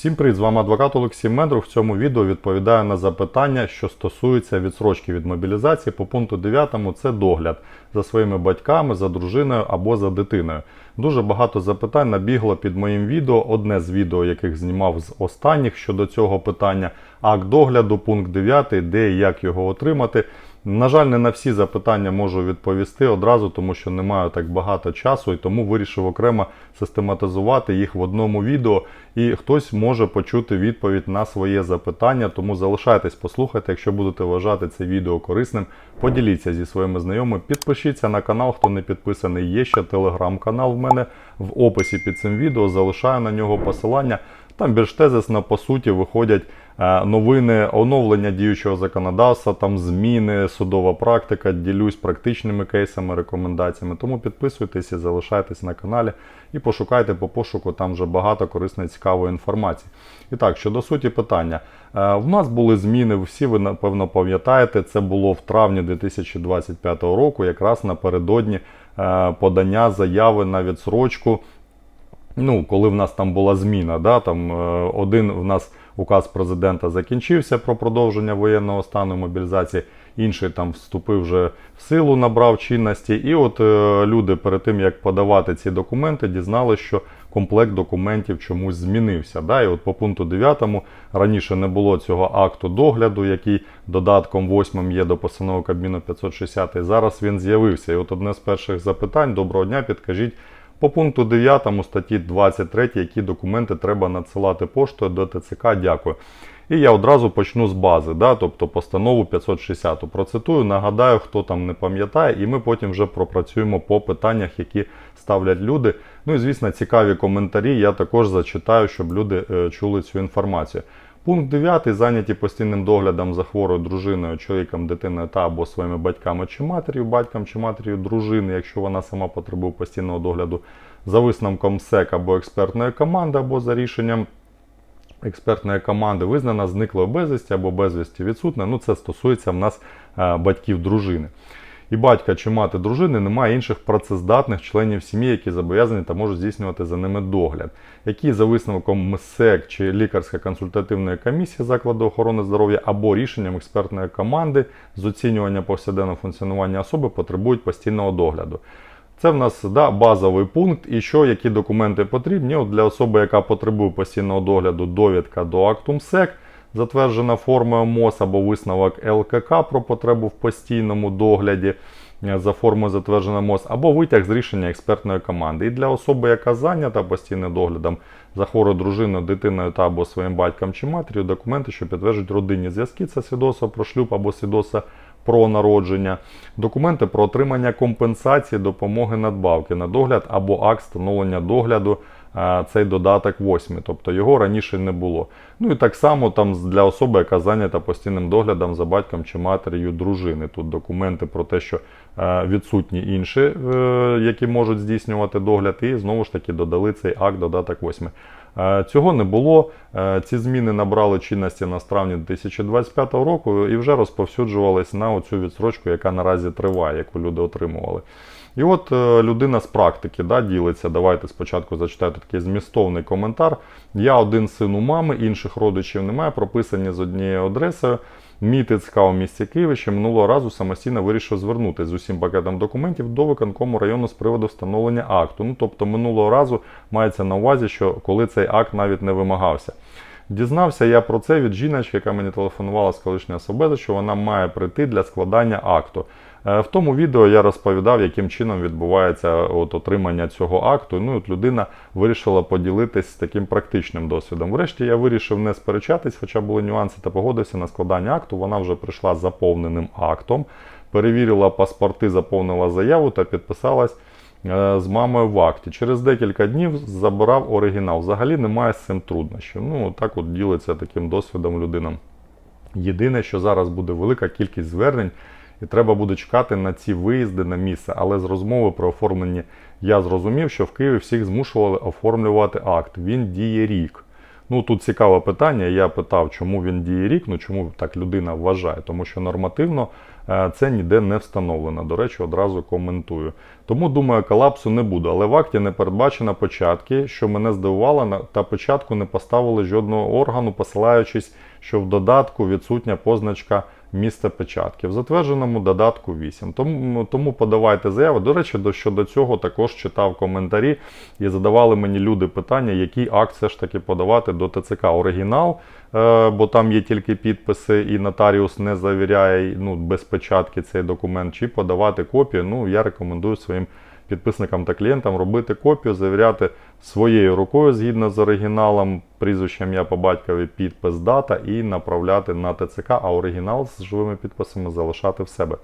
Всім привіт, з вами адвокат Олексій Медрух. В цьому відео відповідаю на запитання, що стосується відсрочки від мобілізації по пункту 9 це догляд за своїми батьками, за дружиною або за дитиною. Дуже багато запитань набігло під моїм відео. Одне з відео, яких знімав з останніх щодо цього питання. Акт догляду, пункт 9, де і як його отримати. На жаль, не на всі запитання можу відповісти одразу, тому що не маю так багато часу, і тому вирішив окремо систематизувати їх в одному відео. І хтось може почути відповідь на своє запитання. Тому залишайтесь, послухайте. Якщо будете вважати це відео корисним, поділіться зі своїми знайомими. Підпишіться на канал, хто не підписаний. Є ще телеграм-канал в мене в описі під цим відео. Залишаю на нього посилання. Там більш тезисно, по суті, виходять е, новини оновлення діючого законодавства, там зміни, судова практика, ділюсь практичними кейсами, рекомендаціями. Тому підписуйтесь і залишайтесь на каналі і пошукайте по пошуку, там вже багато корисної цікавої інформації. І так, щодо суті питання. Е, В нас були зміни, всі ви напевно пам'ятаєте, це було в травні 2025 року, якраз напередодні е, подання заяви на відсрочку ну, коли в нас там була зміна, да, там е, один в нас указ президента закінчився про продовження воєнного стану мобілізації, інший там вступив вже в силу, набрав чинності. І от е, люди перед тим як подавати ці документи, дізналися, що комплект документів чомусь змінився. Да? І от по пункту 9 раніше не було цього акту догляду, який додатком 8 є до постанови Кабміну 560. Зараз він з'явився. І от одне з перших запитань: доброго дня, підкажіть. По пункту 9 статті 23, які документи треба надсилати поштою до ТЦК. Дякую. І я одразу почну з бази, да, тобто постанову 560. Процитую, нагадаю, хто там не пам'ятає, і ми потім вже пропрацюємо по питаннях, які ставлять люди. Ну і звісно, цікаві коментарі я також зачитаю, щоб люди е, чули цю інформацію. Пункт 9. Зайняті постійним доглядом за хворою дружиною, чоловіком, дитиною та або своїми батьками чи матір'ю, батьком чи матір'ю дружини, якщо вона сама потребує постійного догляду, за висновком СЕК або експертної команди, або за рішенням експертної команди, визнана зниклою безвісті або безвісті відсутня. Ну, це стосується в нас е, батьків дружини. І батька чи мати дружини немає інших працездатних членів сім'ї, які зобов'язані та можуть здійснювати за ними догляд, які за висновком МСЕК чи лікарська консультативної комісії закладу охорони здоров'я або рішенням експертної команди з оцінювання повсякденного функціонування особи потребують постійного догляду. Це в нас да, базовий пункт, і що, які документи потрібні? От для особи, яка потребує постійного догляду, довідка до акту МСЕК, затверджена формою МОЗ або висновок ЛКК про потребу в постійному догляді е, за формою затверджена МОЗ, або витяг з рішення експертної команди. І для особи, яка зайнята постійним доглядом за хворою дружиною, дитиною та або своїм батьком чи матір'ю, документи, що підтверджують родинні зв'язки, це свідоцтво про шлюб або свідоцтво про народження, документи про отримання компенсації, допомоги надбавки на догляд або акт встановлення догляду. Цей додаток 8, тобто його раніше не було. Ну і так само там для особи, яка зайнята постійним доглядом за батьком чи матір'ю дружини. Тут документи про те, що е, відсутні інші, е, які можуть здійснювати догляд, і знову ж таки додали цей акт додаток 8. Е, Цього не було. Ці зміни набрали чинності на травні 2025 року і вже розповсюджувались на оцю відсрочку, яка наразі триває, яку люди отримували. І от е, людина з практики да, ділиться. Давайте спочатку зачитайте такий змістовний коментар. Я один син у мами, інших родичів немає, прописані з однією адресою. Мій ТЦК у місті Києві ще минулого разу самостійно вирішив звернутися з усім пакетом документів до виконкому району з приводу встановлення акту. Ну тобто минулого разу мається на увазі, що коли цей акт навіть не вимагався. Дізнався я про це від жіночки, яка мені телефонувала з колишньої особи, що вона має прийти для складання акту. Е, В тому відео я розповідав, яким чином відбувається от отримання цього акту. Ну, от людина вирішила поділитись таким практичним досвідом. Врешті я вирішив не сперечатись, хоча були нюанси та погодився на складання акту. Вона вже прийшла з заповненим актом, перевірила паспорти, заповнила заяву та підписалась е, з мамою в акті. Через декілька днів забрав оригінал. Взагалі немає з цим труднощів. Ну, так от ділиться таким досвідом людина. Єдине, що зараз буде велика кількість звернень, і треба буде чекати на ці виїзди на місце. Але з розмови про оформлення я зрозумів, що в Києві всіх змушували оформлювати акт. Він діє рік. Ну тут цікаве питання. Я питав, чому він діє рік, ну чому так людина вважає, тому що нормативно е, це ніде не встановлено. До речі, одразу коментую. Тому думаю, колапсу не буде. Але в акті не передбачено початки, що мене здивувало, та початку не поставили жодного органу, посилаючись, що в додатку відсутня позначка місце печатки. В затвердженому додатку 8. Тому, тому подавайте заяву. До речі, до, щодо цього також читав коментарі і задавали мені люди питання, який акт все ж таки подавати до ТЦК. Оригінал, е, бо там є тільки підписи, і нотаріус не завіряє ну, без печатки цей документ, чи подавати копію. Ну, я рекомендую своїм підписникам та клієнтам робити копію, завіряти своєю рукою згідно з оригіналом, прізвищем я по батькові, підпис, дата і направляти на ТЦК, а оригінал з живими підписами залишати в себе.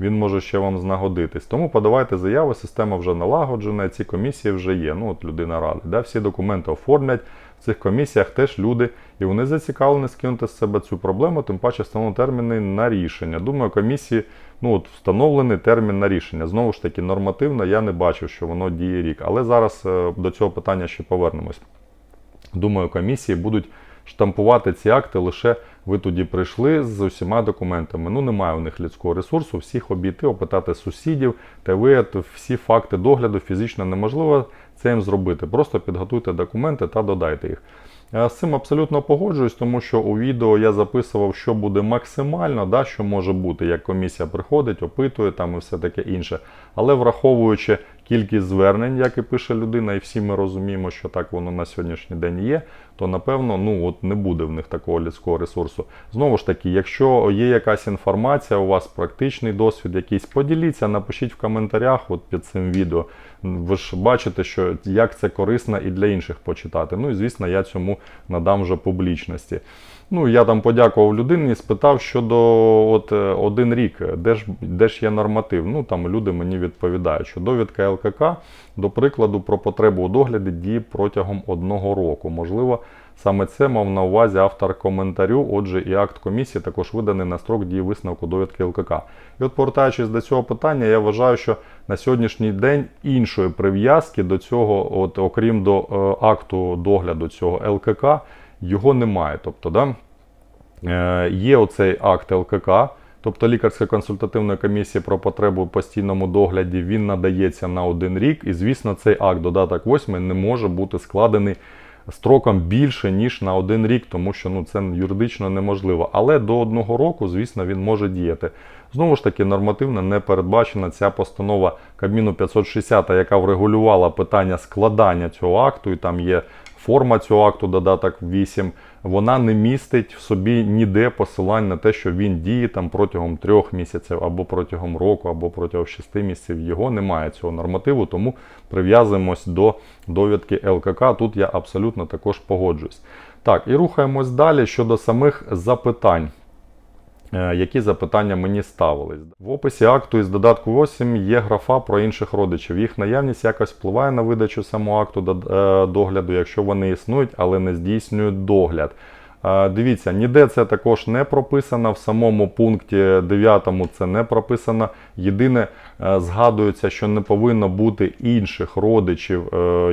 Він може ще вам знагодитись. Тому подавайте заяву, система вже налагоджена, ці комісії вже є. Ну, от людина радить. Да? Всі документи оформлять. Цих комісіях теж люди, і вони зацікавлені скинути з себе цю проблему, тим паче встановлені терміни на рішення. Думаю, комісії ну, от, встановлений термін на рішення. Знову ж таки, нормативно я не бачив, що воно діє рік. Але зараз е, до цього питання ще повернемось. Думаю, комісії будуть штампувати ці акти лише ви тоді прийшли з усіма документами. Ну, немає у них людського ресурсу, всіх обійти, опитати сусідів, та виявити всі факти догляду фізично неможливо це їм зробити. Просто підготуйте документи та додайте їх. З цим абсолютно погоджуюсь, тому що у відео я записував, що буде максимально, да, що може бути, як комісія приходить, опитує там і все таке інше. Але враховуючи кількість звернень, як і пише людина, і всі ми розуміємо, що так воно на сьогоднішній день є, то напевно ну от не буде в них такого людського ресурсу. Знову ж таки, якщо є якась інформація, у вас практичний досвід якийсь, поділіться, напишіть в коментарях от під цим відео. Ви ж бачите, що як це корисно і для інших почитати. Ну і звісно, я цьому надам вже публічності. Ну, я там подякував людині, спитав щодо от, е, один рік, де ж, де ж є норматив. Ну там люди мені відповідають, що довідка ЛКК, до прикладу, про потребу у догляді діє протягом одного року. Можливо, саме це мав на увазі автор коментарю. Отже, і акт комісії також виданий на строк дії висновку довідки ЛКК. І от повертаючись до цього питання, я вважаю, що на сьогоднішній день іншої прив'язки до цього, от окрім до е, акту догляду цього ЛКК, його немає. Тобто, да, е, є оцей акт ЛКК, тобто лікарська консультативна комісія про потребу у постійному догляді, він надається на один рік. І, звісно, цей акт, додаток 8, не може бути складений строком більше, ніж на один рік, тому що ну, це юридично неможливо. Але до одного року, звісно, він може діяти. Знову ж таки, нормативно не передбачена ця постанова Кабміну 560, яка врегулювала питання складання цього акту, і там є форма цього акту, додаток 8, вона не містить в собі ніде посилань на те, що він діє там протягом трьох місяців, або протягом року, або протягом шести місяців. Його немає цього нормативу, тому прив'язуємось до довідки ЛКК. Тут я абсолютно також погоджуюсь. Так, і рухаємось далі щодо самих запитань. Е, Які запитання мені ставились? В описі акту із додатку 8 є графа про інших родичів. Їх наявність якось впливає на видачу самого акту е, догляду, якщо вони існують, але не здійснюють догляд. Е, Дивіться, ніде це також не прописано. В самому пункті 9 це не прописано. Єдине, згадується, що не повинно бути інших родичів,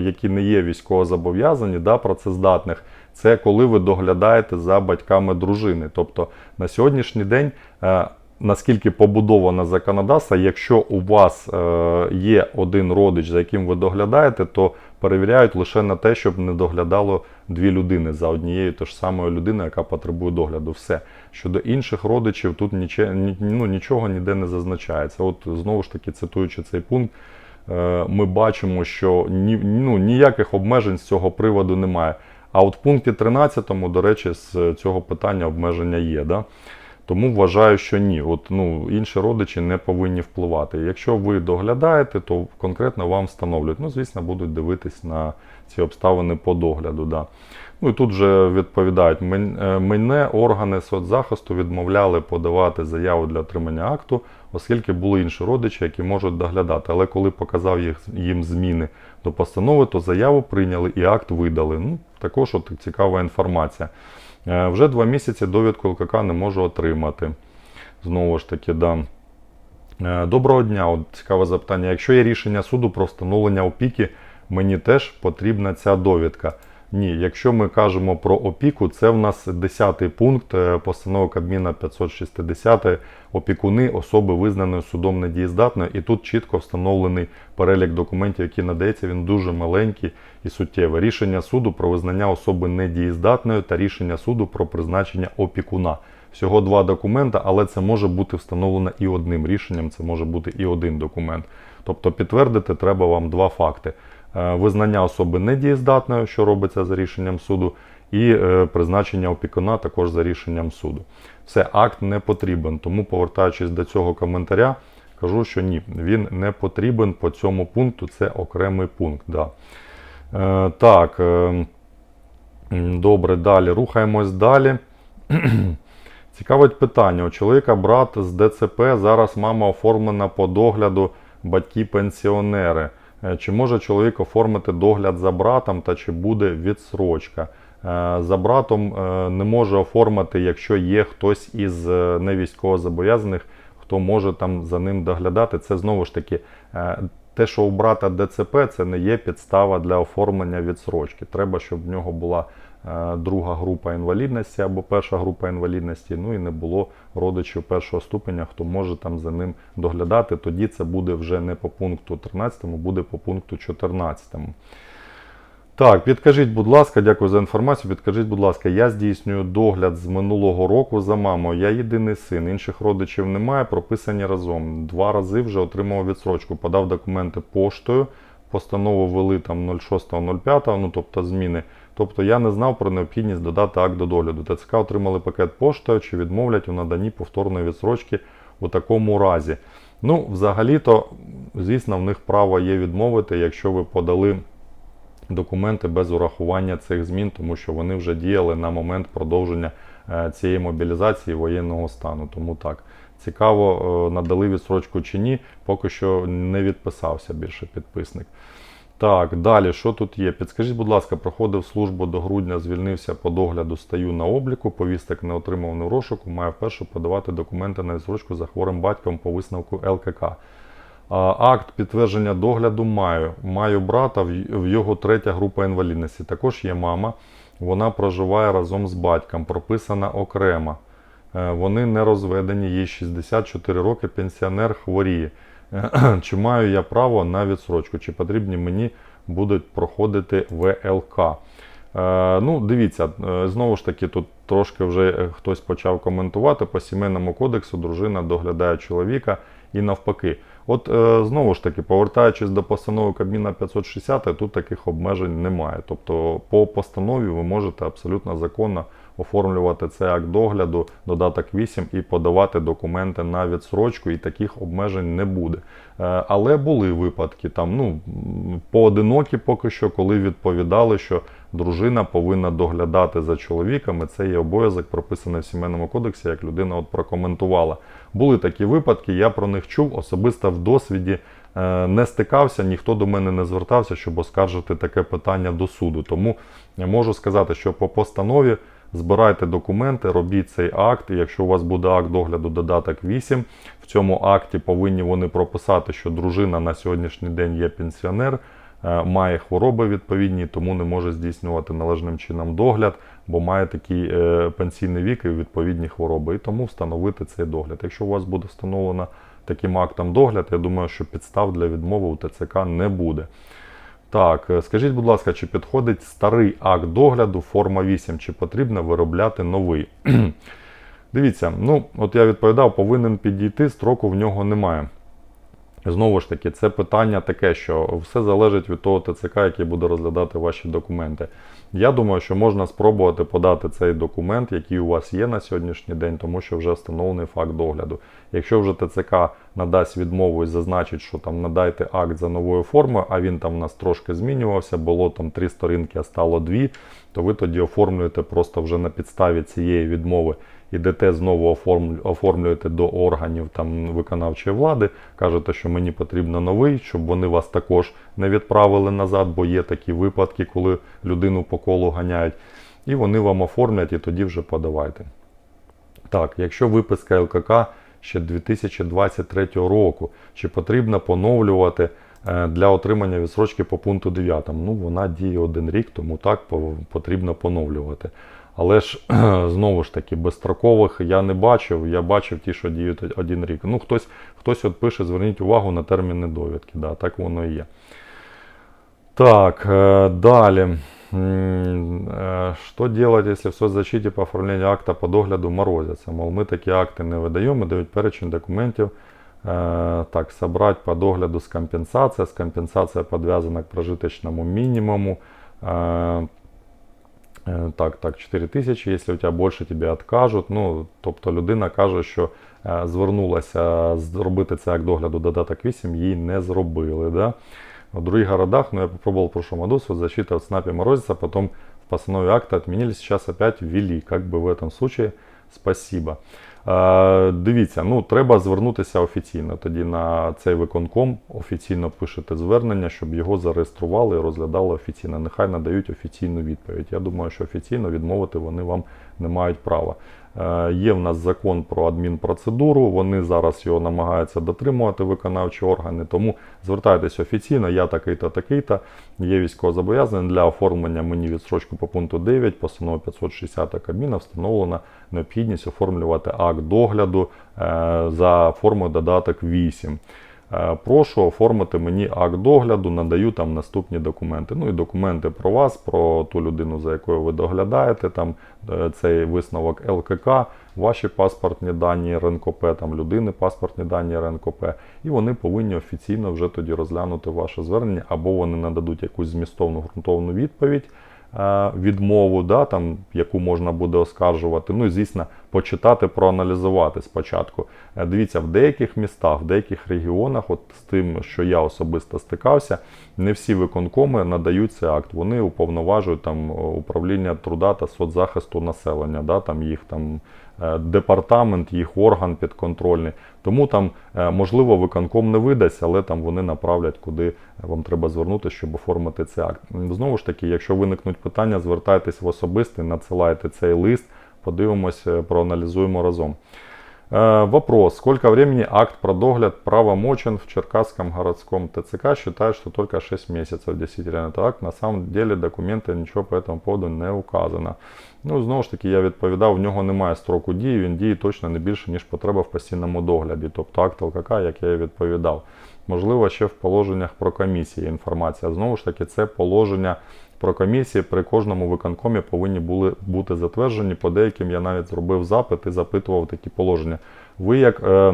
які не є військовозобов'язані, да, працездатних. Це коли ви доглядаєте за батьками дружини. Тобто на сьогоднішній день, е, наскільки побудовано законодавство, якщо у вас е, є один родич, за яким ви доглядаєте, то перевіряють лише на те, щоб не доглядало дві людини за однією ж самою людиною, яка потребує догляду. Все. Щодо інших родичів, тут ну, нічого ніде не зазначається. От знову ж таки, цитуючи цей пункт, е, ми бачимо, що ні, ну, ніяких обмежень з цього приводу немає. А от в пункті 13, до речі, з цього питання обмеження є. Да? Тому вважаю, що ні. От, ну, інші родичі не повинні впливати. Якщо ви доглядаєте, то конкретно вам встановлюють. Ну, звісно, будуть дивитись на ці обставини по догляду. Да. Ну і тут вже відповідають, е, мене органи соцзахисту відмовляли подавати заяву для отримання акту, оскільки були інші родичі, які можуть доглядати. Але коли показав їх, їм зміни до постанови, то заяву прийняли і акт видали. Ну, також от цікава інформація. Е, Вже два місяці довідку ЛКК не можу отримати. Знову ж таки, да. Е, Доброго дня, от цікаве запитання. Якщо є рішення суду про встановлення опіки, мені теж потрібна ця довідка. Ні, якщо ми кажемо про опіку, це в нас 10-й пункт е, постанови Кабміна 560 опікуни особи визнаної судом недієздатною. І тут чітко встановлений перелік документів, які надається. Він дуже маленький і суттєвий. Рішення суду про визнання особи недієздатною та рішення суду про призначення опікуна. Всього два документа, але це може бути встановлено і одним рішенням, це може бути і один документ. Тобто підтвердити треба вам два факти: визнання особи недієздатною, що робиться за рішенням суду, і е, призначення опікуна також за рішенням суду. Все, акт не потрібен. Тому, повертаючись до цього коментаря, кажу, що ні, він не потрібен по цьому пункту, це окремий пункт. Да. Е, так, е, добре, далі. Рухаємось далі. Цікавить питання. У чоловіка брат з ДЦП, зараз мама оформлена по догляду батьки-пенсіонери. Е, Чи може чоловік оформити догляд за братом та чи буде відсрочка? Е, За братом е, не може оформити, якщо є хтось із невійськовозобов'язаних, хто може там за ним доглядати. Це знову ж таки те, що у брата ДЦП, це не є підстава для оформлення відсрочки. Треба, щоб в нього була друга група інвалідності або перша група інвалідності, ну і не було родичів першого ступеня, хто може там за ним доглядати. Тоді це буде вже не по пункту 13, буде по пункту 14. Так, підкажіть, будь ласка, дякую за інформацію. Підкажіть, будь ласка, я здійснюю догляд з минулого року за мамою. Я єдиний син, інших родичів немає, прописані разом. Два рази вже отримав відсрочку, подав документи поштою, постанову ввели там 06.05, ну тобто зміни. Тобто я не знав про необхідність додати акт до догляду. ТЦК отримали пакет поштою чи відмовлять у наданні повторної відсрочки у такому разі. Ну, взагалі-то, звісно, в них право є відмовити, якщо ви подали документи без урахування цих змін, тому що вони вже діяли на момент продовження е, цієї мобілізації воєнного стану. Тому так, цікаво, е, надали відсрочку чи ні, поки що не відписався більше підписник. Так, далі, що тут є? Підскажіть, будь ласка, проходив службу до грудня, звільнився по догляду, стаю на обліку, повісток не отримав не в розшуку, маю вперше подавати документи на відсрочку за хворим батьком по висновку ЛКК. Акт підтвердження догляду маю. Маю брата, в його третя група інвалідності. Також є мама. Вона проживає разом з батьком, прописана окремо. Е, Вони не розведені, їй 64 роки, пенсіонер хворіє. Чи маю я право на відсрочку? Чи потрібні мені будуть проходити ВЛК? Е, ну, дивіться, е, знову ж таки, тут трошки вже хтось почав коментувати по сімейному кодексу, дружина доглядає чоловіка і навпаки. От е, знову ж таки, повертаючись до постанови Кабміна 560, тут таких обмежень немає. Тобто по постанові ви можете абсолютно законно оформлювати цей акт догляду, додаток 8 і подавати документи на відсрочку, і таких обмежень не буде. Е, але були випадки там, ну поодинокі поки що, коли відповідали, що дружина повинна доглядати за чоловіком, і це є обов'язок, прописаний в сімейному кодексі, як людина от прокоментувала. Були такі випадки, я про них чув, особисто в досвіді е, не стикався, ніхто до мене не звертався, щоб оскаржити таке питання до суду. Тому я можу сказати, що по постанові збирайте документи, робіть цей акт. І якщо у вас буде акт догляду додаток 8, в цьому акті повинні вони прописати, що дружина на сьогоднішній день є пенсіонер. е, Має хвороби відповідні, тому не може здійснювати належним чином догляд, бо має такий е, пенсійний вік і відповідні хвороби. І тому встановити цей догляд. Якщо у вас буде встановлено таким актом догляд, я думаю, що підстав для відмови у ТЦК не буде. Так, е, скажіть, будь ласка, чи підходить старий акт догляду форма 8, чи потрібно виробляти новий? Дивіться, ну от я відповідав, повинен підійти, строку в нього немає. Знову ж таки, це питання таке, що все залежить від того ТЦК, який буде розглядати ваші документи. Я думаю, що можна спробувати подати цей документ, який у вас є на сьогоднішній день, тому що вже встановлений факт догляду. Якщо вже ТЦК надасть відмову і зазначить, що там надайте акт за новою формою, а він там у нас трошки змінювався, було там три сторінки, а стало дві, то ви тоді оформлюєте просто вже на підставі цієї відмови ідете знову оформлюєте до органів там виконавчої влади, кажете, що мені потрібно новий, щоб вони вас також не відправили назад, бо є такі випадки, коли людину по колу ганяють. І вони вам оформлять і тоді вже подавайте. Так, якщо виписка ЛКК ще 2023 року, чи потрібно поновлювати е, для отримання відсрочки по пункту 9. Ну, вона діє один рік, тому так потрібно поновлювати. Але ж знову ж таки, безстрокових я не бачив. Я бачив ті, що діють один рік. Ну, хтось, хтось от пише, зверніть увагу на терміни довідки. Да, так воно і є. Так, э, далее. М, э, Что делать, если в соцзащиті по оформленню акта по догляду морозяться? Мол, ми такі акти не видаємо, дають перечень документів. Е, Так, собрать по догляду з компенсація. З компенсація підв'язана к прожиточному мінімуму. Е, Так, так, 4 тисячі, якщо у тебе більше, тобі відкажуть. Ну, тобто людина каже, що е, звернулася зробити це як догляду додаток 8, їй не зробили. Да? В других городах, ну я попробовал в прошлом году, защита в снапі морозится, потом в постанове акта отменили, сейчас опять ввели. Как бы в этом случае спасибо. Е, дивіться, ну треба звернутися офіційно. Тоді на цей виконком офіційно пишете звернення, щоб його зареєстрували і розглядали офіційно. Нехай надають офіційну відповідь. Я думаю, що офіційно відмовити вони вам не мають права. Е, Є в нас закон про адмінпроцедуру, вони зараз його намагаються дотримувати виконавчі органи, тому звертайтесь офіційно, я такий-то, є військовозобов'язаний. Для оформлення мені відстрочку по пункту 9, постанова 560 Кабміна встановлена необхідність оформлювати акт догляду е, за формою додаток 8. Е, Прошу оформити мені акт догляду, надаю там наступні документи. Ну і документи про вас, про ту людину, за якою ви доглядаєте, там е, цей висновок ЛКК, ваші паспортні дані РНКП, там людини паспортні дані РНКП. І вони повинні офіційно вже тоді розглянути ваше звернення, або вони нададуть якусь змістовну ґрунтовну відповідь. Е, Відмову, да, там, яку можна буде оскаржувати. Ну звісно, почитати, проаналізувати спочатку. Е, Дивіться, в деяких містах, в деяких регіонах, от з тим, що я особисто стикався, не всі виконкоми надають цей акт. Вони уповноважують там управління труда та соцзахисту населення, да, там їх там департамент, їх орган підконтрольний. Тому там, е, можливо, виконком не видасть, але там вони направлять, куди вам треба звернутися, щоб оформити цей акт. Знову ж таки, якщо виникнуть питання, звертайтесь в особистий, надсилайте цей лист, подивимось, е, проаналізуємо разом. Э, Вопрос. Сколько времени акт про догляд правомочен в Черкасском городском ТЦК? Считают, что только 6 месяцев действительно это акт. На самом деле документи нічого по этому поводу не указано. Ну, знову ж таки, я відповідав, в нього немає строку дії, він діє точно не більше, ніж потреба в постійному догляді. Тобто акт ЛКК, як я і відповідав. Можливо, ще в положеннях про комісії інформація. Знову ж таки, це положення про комісії при кожному виконкомі повинні були бути затверджені. По деяким я навіть зробив запит і запитував такі положення. Ви, як е,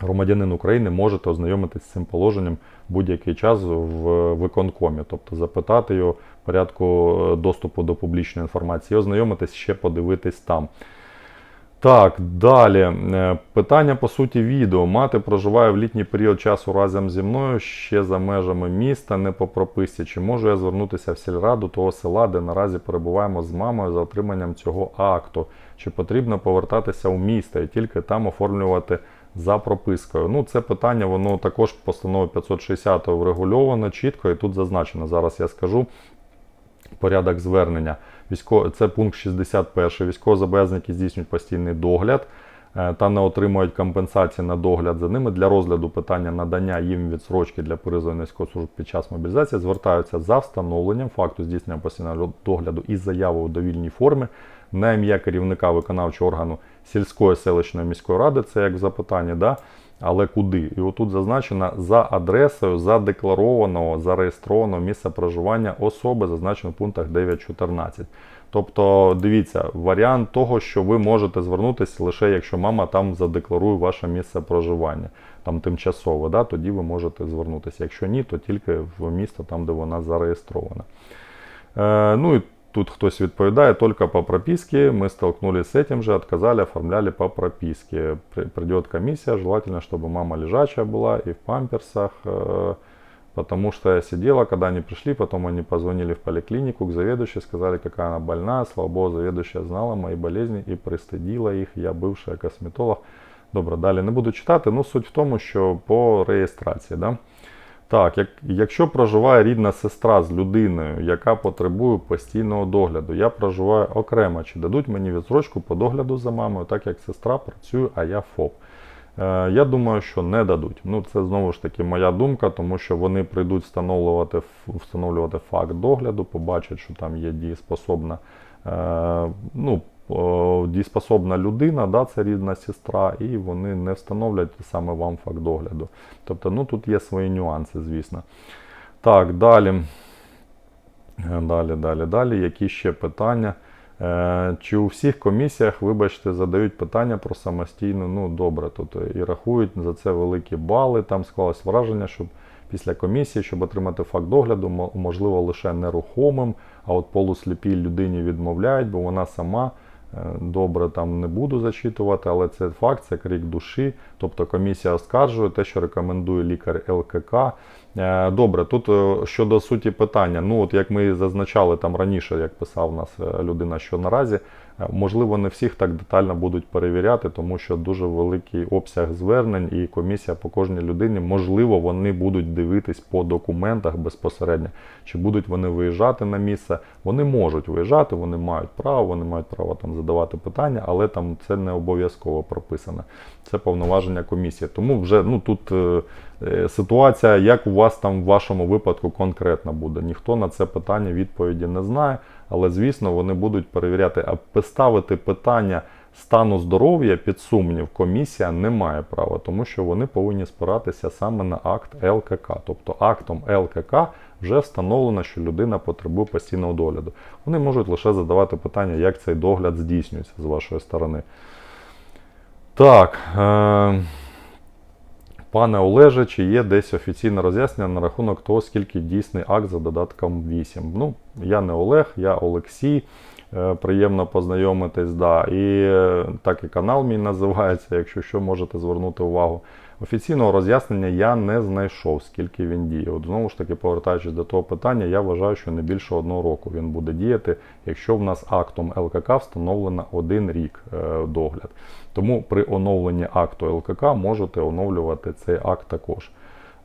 громадянин України, можете ознайомитись з цим положенням будь-який час в виконкомі, тобто запитати його в порядку е, доступу до публічної інформації, ознайомитись ще подивитись там. Так, далі. Е, Питання по суті відео. Мати проживає в літній період часу разом зі мною ще за межами міста, не по прописці. Чи можу я звернутися в сільраду того села, де наразі перебуваємо з мамою за отриманням цього акту? Чи потрібно повертатися у місто і тільки там оформлювати за пропискою? Ну, це питання, воно також постановою 560 врегульовано чітко, і тут зазначено. Зараз я скажу порядок звернення. Військо... Це пункт 61. Військовозобов'язані, здійснюють постійний догляд е, та не отримують компенсації на догляд за ними для розгляду питання надання їм відсрочки для призову військової служби під час мобілізації, звертаються за встановленням факту здійснення постійного догляду із заявою у довільній формі на ім'я керівника виконавчого органу сільської селищної міської ради, це як в запитанні, да? Але куди? І отут зазначено за адресою задекларованого, зареєстрованого місця проживання особи, зазначено в пунктах 9.14. Тобто, дивіться, варіант того, що ви можете звернутися лише якщо мама там задекларує ваше місце проживання, там тимчасово, да, тоді ви можете звернутися. Якщо ні, то тільки в місто, там, де вона зареєстрована. Е, ну і Тут хтось відповідає только по прописке. Мы столкнулись с этим же, отказали, оформляли по прописке. При- Придет комиссия, желательно, чтобы мама лежачая была и в памперсах, э, потому что я сидела, когда они пришли, потом они позвонили в поликлинику к заведующей, сказали, какая она больна. Слава богу, заведующая знала мои болезни и пристыдила их. Я бывшая косметолог. Добре, далі не буду читати. Ну, суть в тому, що по реєстрації. Да? Так, як, якщо проживає рідна сестра з людиною, яка потребує постійного догляду, я проживаю окремо, чи дадуть мені відсрочку по догляду за мамою, так як сестра працює, а я ФОП. Е, Я думаю, що не дадуть. Ну, це знову ж таки моя думка, тому що вони прийдуть встановлювати, встановлювати факт догляду, побачать, що там є дієспособна, е, ну, о, дієспособна людина, да, це рідна сестра, і вони не встановлять саме вам факт догляду. Тобто, ну тут є свої нюанси, звісно. Так, далі. Е, Далі, далі, далі. Які ще питання? Е, Чи у всіх комісіях, вибачте, задають питання про самостійну? Ну, добре, тут і рахують за це великі бали. Там склалось враження, щоб після комісії, щоб отримати факт догляду, можливо, лише нерухомим, а от полусліпій людині відмовляють, бо вона сама. Е, Добре, там не буду зачитувати, але це факт, це крик душі. Тобто комісія оскаржує те, що рекомендує лікар ЛКК. Е, Добре, тут е, щодо суті питання, ну от як ми зазначали там раніше, як писав нас е, людина, що наразі можливо не всіх так детально будуть перевіряти, тому що дуже великий обсяг звернень, і комісія по кожній людині, можливо, вони будуть дивитись по документах безпосередньо, чи будуть вони виїжджати на місце. Вони можуть виїжджати, вони мають право, вони мають право там задавати питання, але там це не обов'язково прописано. Це повноваження комісії. Тому вже ну тут. е, Е, Ситуація, як у вас там в вашому випадку конкретно буде. Ніхто на це питання відповіді не знає, але звісно вони будуть перевіряти. А поставити питання стану здоров'я під сумнів комісія не має права, тому що вони повинні спиратися саме на акт ЛКК. Тобто актом ЛКК вже встановлено, що людина потребує постійного догляду. Вони можуть лише задавати питання, як цей догляд здійснюється з вашої сторони. Так. Е- Пане Олеже, чи є десь офіційне роз'яснення на рахунок того, скільки дійсний акт за додатком 8? Ну, я не Олег, я Олексій. Е, Приємно познайомитись, да. І е, так і канал мій називається, якщо що, можете звернути увагу. Офіційного роз'яснення я не знайшов, скільки він діє. От знову ж таки, повертаючись до того питання, я вважаю, що не більше одного року він буде діяти, якщо в нас актом ЛКК встановлено один рік е, догляд. Тому при оновленні акту ЛКК можете оновлювати цей акт також.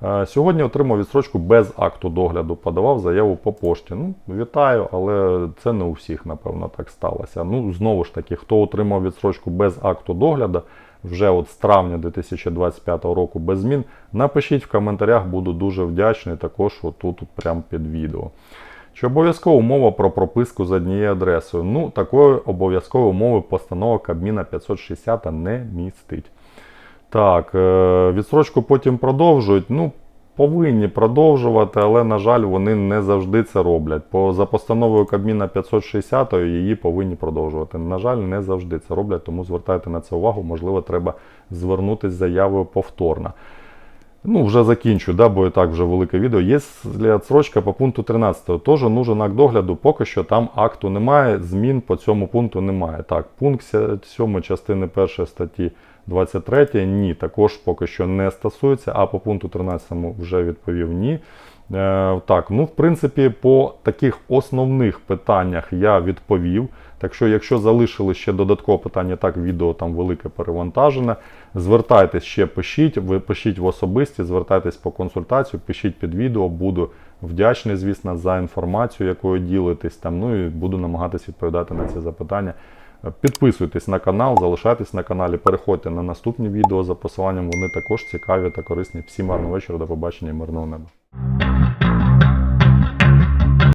Е, Сьогодні отримав відстрочку без акту догляду, подавав заяву по пошті. Ну, вітаю, але це не у всіх, напевно, так сталося. Ну, знову ж таки, хто отримав відстрочку без акту догляду, вже от з травня 2025 року без змін, напишіть в коментарях, буду дуже вдячний також отут, от прямо під відео. Чи обов'язкова умова про прописку з однією адресою? Ну, такої обов'язкової умови постанова Кабміна 560 не містить. Так, е, відсрочку потім продовжують. Ну, повинні продовжувати, але, на жаль, вони не завжди це роблять. По, за постановою Кабміна 560 її повинні продовжувати. На жаль, не завжди це роблять, тому звертайте на це увагу. Можливо, треба звернутися з заявою повторно. Ну, вже закінчу, да, бо і так вже велике відео. Є відсрочка по пункту 13. Теж нужен акт догляду, поки що там акту немає, змін по цьому пункту немає. Так, пункт 7 частини 1 статті 23 ні, також поки що не стосується, а по пункту 13 вже відповів ні. Е, так, ну в принципі, по таких основних питаннях я відповів. Так що, якщо залишили ще додаткове питання, так відео там велике перевантажене. Звертайтесь ще пишіть, ви пишіть в особисті, звертайтесь по консультацію, пишіть під відео, буду вдячний, звісно, за інформацію, якою ділитесь там. Ну і буду намагатись відповідати на ці запитання. Підписуйтесь на канал, залишайтесь на каналі, переходьте на наступні відео за посиланням. Вони також цікаві та корисні. Всім гарного вечора, до побачення і мирного неба.